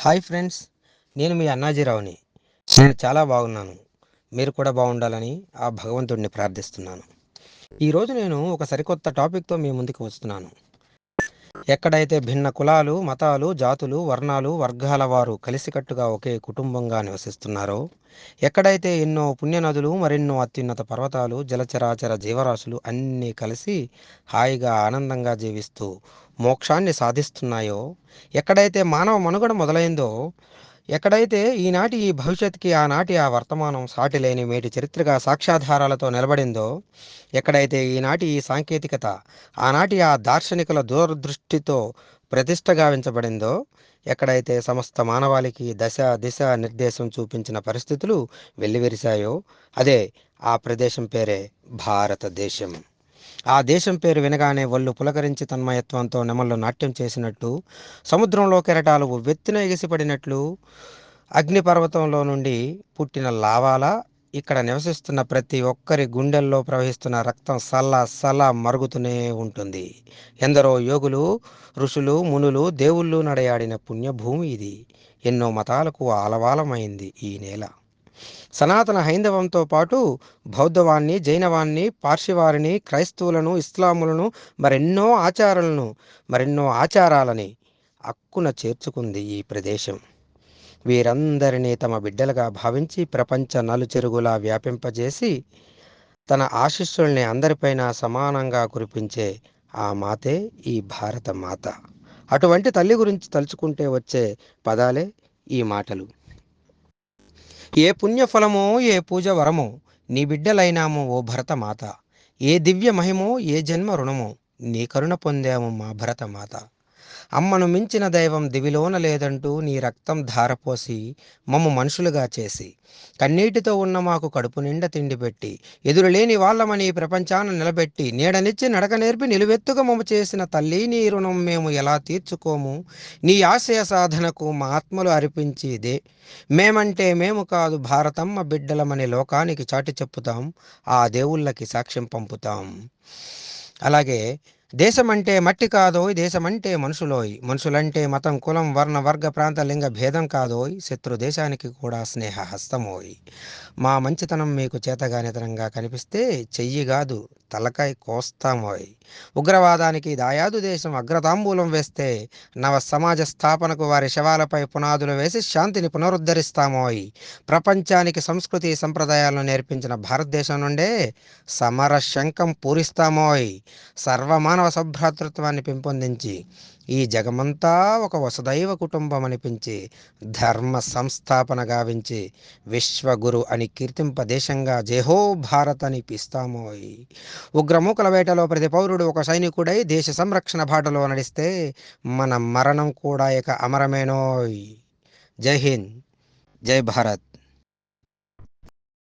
Hi friends నేను మీ అన్నాజీరావుని. నేను చాలా బాగున్నాను. మీరు కూడా బాగుండాలని ఆ భగవంతుడిని ప్రార్థిస్తున్నాను. ఈరోజు నేను ఒక సరికొత్త టాపిక్తో మీ ముందుకు వస్తున్నాను. ఎక్కడైతే భిన్న కులాలు మతాలు జాతులు వర్ణాలు వర్గాల వారు కలిసికట్టుగా ఒకే కుటుంబంగా నివసిస్తున్నారో ఎక్కడైతే ఎన్నో పుణ్యనదులు మరెన్నో అత్యున్నత పర్వతాలు జలచరాచర జీవరాశులు అన్నీ కలిసి హాయిగా ఆనందంగా జీవిస్తూ మోక్షాన్ని సాధిస్తున్నాయో ఎక్కడైతే మానవ మనుగడ మొదలైందో ఎక్కడైతే ఈనాటి ఈ భవిష్యత్తుకి ఆనాటి ఆ వర్తమానం సాటి లేని మేటి చరిత్రగా సాక్ష్యాధారాలతో నిలబడిందో ఎక్కడైతే ఈనాటి ఈ సాంకేతికత ఆనాటి ఆ దార్శనికుల దూరదృష్టితో ప్రతిష్ట గావించబడిందో ఎక్కడైతే సమస్త మానవాళికి దశ దిశ నిర్దేశం చూపించిన పరిస్థితులు వెల్లివిరిశాయో అదే ఆ ప్రదేశం పేరే భారతదేశం. ఆ దేశం పేరు వినగానే ఒళ్ళు పులకరించి తన్మయత్వంతో నెమళ్ళు నాట్యం చేసినట్టు సముద్రంలో కెరటాలు వెత్తిన ఎగిసిపడినట్లు అగ్నిపర్వతంలో నుండి పుట్టిన లావాలా ఇక్కడ నివసిస్తున్న ప్రతి ఒక్కరి గుండెల్లో ప్రవహిస్తున్న రక్తం సల్ల సల్ల మరుగుతూనే ఉంటుంది. ఎందరో యోగులు ఋషులు మునులు దేవుళ్ళు నడయాడిన పుణ్యభూమి ఇది. ఎన్నో మతాలకు ఆలవాలమైంది ఈ నేల. సనాతన హైందవంతో పాటు బౌద్ధవాన్ని జైనవాన్ని పార్శివారిని క్రైస్తవులను ఇస్లాములను మరెన్నో ఆచారాలను మరెన్నో ఆచారాలని అక్కున చేర్చుకుంది ఈ ప్రదేశం. వీరందరినీ తమ బిడ్డలుగా భావించి ప్రపంచ నలుచెరుగులా వ్యాపింపజేసి తన ఆశిస్సుల్ని అందరిపైన సమానంగా కురిపించే ఆ మాతే ఈ భారత మాత. అటువంటి తల్లి గురించి తలుచుకుంటే వచ్చే పదాలే ఈ మాటలు. ఏ పుణ్యఫలమో ఏ పూజ వరమో నీ బిడ్డలైనాము ఓ భరత మాత ఏ దివ్య మహిమో ఏ జన్మ రుణమో నీ కరుణ పొందాము మా భరత మాత అమ్మను మించిన దైవం దివిలోన లేదంటూ నీ రక్తం ధారపోసి మమ్మ మనుషులుగా చేసి. కన్నీటితో ఉన్న మాకు కడుపు నిండా తిండి పెట్టి. ఎదురులేని వాళ్ళమని ప్రపంచాన నిలబెట్టి. నీడనిచ్చి నడక నేర్పి నిలువెత్తుగా మమ్మ చేసిన తల్లి నీ రుణం మేము ఎలా తీర్చుకోము? నీ ఆశయ సాధనకు మా ఆత్మలు అర్పించేదే. మేమంటే మేము కాదు భారతమ్మ బిడ్డలమని లోకానికి చాటి చెప్పుతాం. ఆ దేవుళ్ళకి సాక్ష్యం పంపుతాం. అలాగే దేశమంటే మట్టి కాదోయ్ దేశమంటే మనుషులోయ్. మనుషులంటే మతం కులం వర్ణ వర్గ ప్రాంత లింగ భేదం కాదోయ్ శత్రు దేశానికి కూడా స్నేహ హస్తమోయ్. మా మంచితనం మీకు చేతగానితనంగా కనిపిస్తే చెయ్యి కాదు తలకాయ కోస్తామోయ్. ఉగ్రవాదానికి దాయాదు దేశం అగ్రతాంబూలం వేస్తే నవ సమాజ స్థాపనకు వారి శవాలపై పునాదులు వేసి శాంతిని పునరుద్ధరిస్తామోయ్. ప్రపంచానికి సంస్కృతి సంప్రదాయాలను నేర్పించిన భారతదేశం నుండే సమర శంఖం పూరిస్తామోయ్ మానవ సభ్రాతృత్వాన్ని పెంపొందించి ఈ జగమంతా ఒక వసుదైవ కుటుంబం అనిపించి ధర్మ సంస్థాపన గావించి విశ్వగురు అని కీర్తింప దేశంగా జేహో భారత్ అని పిస్తామోయ్. ఉగ్రమూకల వేటలో ప్రతి పౌరుడు ఒక సైనికుడై దేశ సంరక్షణ బాటలో నడిస్తే మన మరణం కూడా ఇక అమరమేనోయ్. జై హింద్. జై భారత్.